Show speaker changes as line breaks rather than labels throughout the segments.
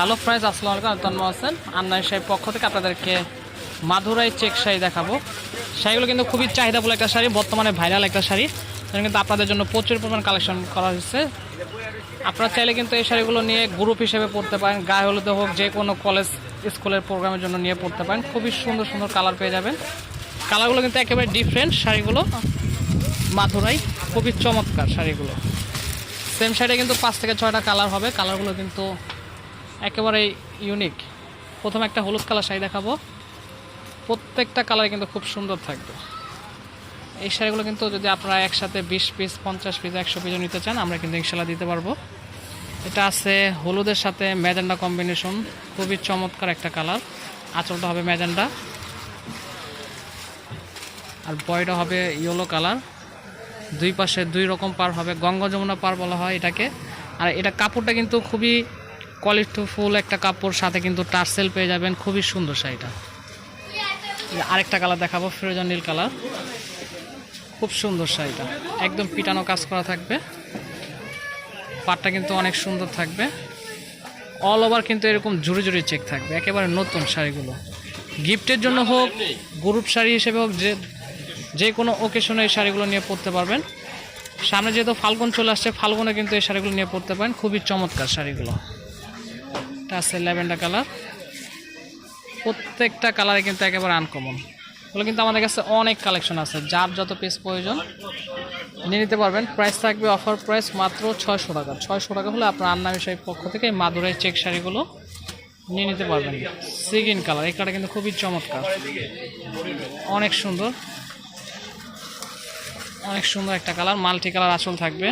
Hello friends, আসসালামু আলাইকুম, আমি তন্ময় হোসেন। আন্নাই সাহেব পক্ষ থেকে আপনাদেরকে মাধুরাই চেক শাড়ি দেখাবো। শাড়িগুলো কিন্তু খুবই চাহিদাফুল একটা শাড়ি, বর্তমানে ভাইরাল একটা শাড়ি। কিন্তু আপনাদের জন্য প্রচুর পরিমাণ কালেকশন করা হয়েছে। আপনারা চাইলে কিন্তু এই শাড়িগুলো নিয়ে গ্রুপ হিসেবে পড়তে পারেন, গায়ে হলুদে হোক, যে কোনো কলেজ স্কুলের প্রোগ্রামের জন্য নিয়ে পড়তে পারেন। খুবই সুন্দর সুন্দর কালার পেয়ে যাবেন। কালারগুলো কিন্তু একেবারে ডিফারেন্ট শাড়িগুলো। মাধুরাই খুবই চমৎকার শাড়িগুলো। সেম শাড়ি কিন্তু পাঁচ থেকে ছয়টা কালার হবে। কালারগুলো কিন্তু একেবারে ইউনিক প্রথমে একটা হলুদ কালার শাড়ি দেখাবো। প্রত্যেকটা কালার কিন্তু খুব সুন্দর থাকবে। এই শাড়িগুলো কিন্তু যদি আপনারা একসাথে বিশ পিস পঞ্চাশ পিস একশো পিসও নিতে চান, আমরা কিন্তু ইনশাল্লাহ দিতে পারব। এটা আছে হলুদের সাথে ম্যাজেন্ডা কম্বিনেশন খুবই চমৎকার একটা কালার। আঁচলটা হবে ম্যাজেন্ডা। আর বয়টা হবে ইয়েলো কালার। দুই পাশে দুই রকম পার হবে, গঙ্গা যমুনা পার বলা হয় এটাকে। আর এটা কাপড়টা কিন্তু খুবই কোয়ালিটিফুল একটা কাপড়, সাথে কিন্তু টার্সেল পেয়ে যাবেন। খুবই সুন্দর শাড়িটা। আরেকটা কালার দেখাবো ফিরোজা নীল কালার। খুব সুন্দর শাড়িটা। একদম পিটানো কাজ করা থাকবে। পাটটা কিন্তু অনেক সুন্দর থাকবে। অল ওভার কিন্তু এরকম জুড়ে জুড়ে চেক থাকবে। একেবারে নতুন শাড়িগুলো। গিফটের জন্য হোক গ্রুপ শাড়ি হিসেবে হোক, যে যে কোনো ওকেশনে এই শাড়িগুলো নিয়ে পরতে পারবেন। সামনে যেহেতু ফাল্গুন চলে আসছে ফাল্গুনে কিন্তু এই শাড়িগুলো নিয়ে পরতে পারেন। খুবই চমৎকার শাড়িগুলো। এটা আছে, ল্যাভেন্ডার কালার। প্রত্যেকটা কালারে কিন্তু একেবারে আনকমন ওগুলো কিন্তু আমাদের কাছে অনেক কালেকশন আছে, যার যত পিস প্রয়োজন নিয়ে নিতে পারবেন। প্রাইস থাকবে অফার প্রাইস মাত্র ছয়শো টাকা। ছয়শো টাকা হলে আপনার আন্না বিষয়ের পক্ষ থেকে এই মাদুরাই চেক শাড়িগুলো নিয়ে নিতে পারবেন। সিগিন কালার এই কালারটা কিন্তু খুবই চমৎকার। অনেক সুন্দর। অনেক সুন্দর একটা কালার মাল্টি কালার আসল থাকবে।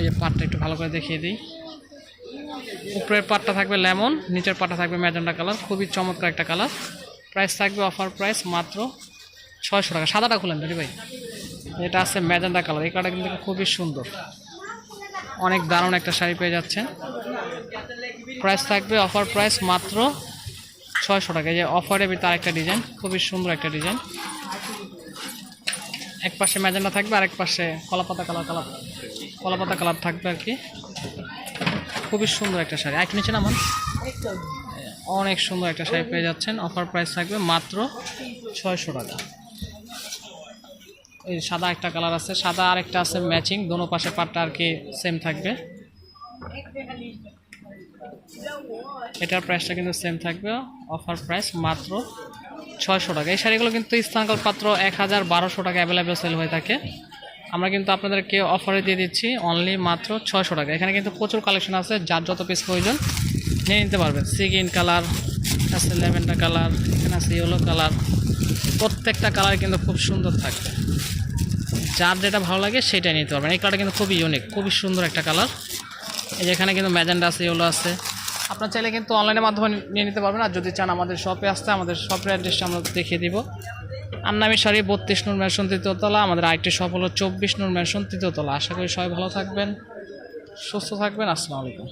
এই পাটটা একটু ভালো করে দেখিয়ে দিই। উপরের পাটটা থাকবে লেমন, নিচের পাটটা থাকবে ম্যাজেন্ডা কালার, খুবই চমৎকার একটা কালার। প্রাইস থাকবে অফার প্রাইস মাত্র ছয়শো টাকা। সাদাটা খুলেন দিদি ভাই? এটা আছে ম্যাজেন্ডা কালার। এই কালারটা কিন্তু খুবই সুন্দর। অনেক দারুণ একটা শাড়ি পেয়ে যাচ্ছেন। প্রাইস থাকবে অফার প্রাইস মাত্র ছয়শো টাকা। এই যে অফারে তার একটা ডিজাইন খুবই সুন্দর একটা ডিজাইন এক পাশে ম্যাজেন্ডা থাকবে, আরেক পাশে কলাপাতা কালার কালার কলাপাতা কালার থাকবে আর কি। খুবই সুন্দর একটা শাড়ি। আরেকটু নিচে নামান অনেক সুন্দর একটা শাড়ি পেয়ে যাচ্ছেন। অফার প্রাইস থাকবে মাত্র ছয়শো টাকা। এই সাদা একটা কালার আছে। সাদা আরেকটা আছে ম্যাচিং দোনো পাশে পাটটা আর কি সেম থাকবে। এটার প্রাইসটা কিন্তু সেম থাকবে। অফার প্রাইস মাত্র ছয়শো টাকা। এই শাড়িগুলো কিন্তু স্থানকাল পাত্র এক হাজার বারোশো টাকা অ্যাভেলেবেল সেল হয়ে থাকে। আমরা কিন্তু আপনাদেরকে অফারে দিয়ে দিচ্ছি অনলি মাত্র ছয়শো টাকা। এখানে কিন্তু প্রচুর কালেকশন আছে, যার যত পিস প্রয়োজন নিয়ে নিতে পারবেন। সিগিন কালার আছে ল্যাভেন্ডার কালার এখানে আছে ইয়েলো কালার প্রত্যেকটা কালার কিন্তু খুব সুন্দর থাকবে যার যেটা ভালো লাগে সেটাই নিতে পারবেন। এই কালারটা কিন্তু খুবই ইউনিক খুবই সুন্দর একটা কালার এই যে এখানে কিন্তু ম্যাজেন্ডা আছে ইয়েলো আছে। আপনার চাইলে কিন্তু অনলাইনের মাধ্যমে নিয়ে নিতে পারবেন। আর যদি চান আমাদের শপে আসতে, আমাদের শপের অ্যাড্রেসটা আমরা দেখিয়ে দিব। আন্নামি সারি, বত্রিশ নূর ম্যানশন তৃতীয়তলা আমাদের আরেকটি সফল হলো চব্বিশ নূর ম্যানশন তৃতীয়তলা আশা করি সবাই ভালো থাকবেন, সুস্থ থাকবেন, আসসালামু আলাইকুম।